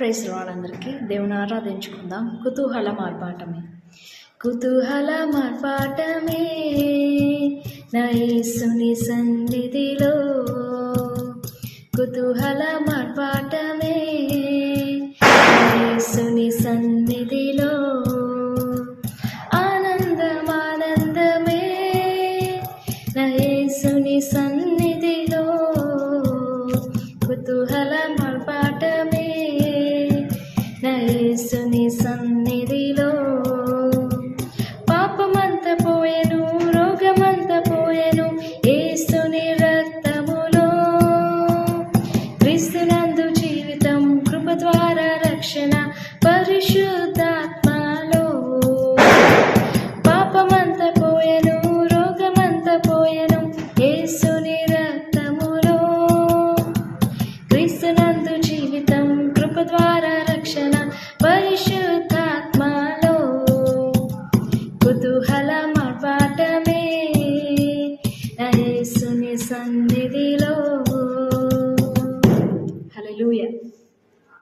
Praise వాళ్ళందరికీ దేవుని ఆరాధించుకుందాం. కుతూహల మార్పాటమే. కుతూహల మార్పాటమే. నయసుని సన్నిధిలో కుతూహల మార్పాటమే. నయసుని సన్నిధిలో ఆనందం ఆనందమే నా సన్నిధిలో కుతూహల మార్పాటమే. యేసుని సన్నిధిలో. పాపమంత పోయెను రోగమంత పోయెను యేసుని రక్తములో. క్రీస్తునందు జీవితం కృప ద్వారా Hallelujah.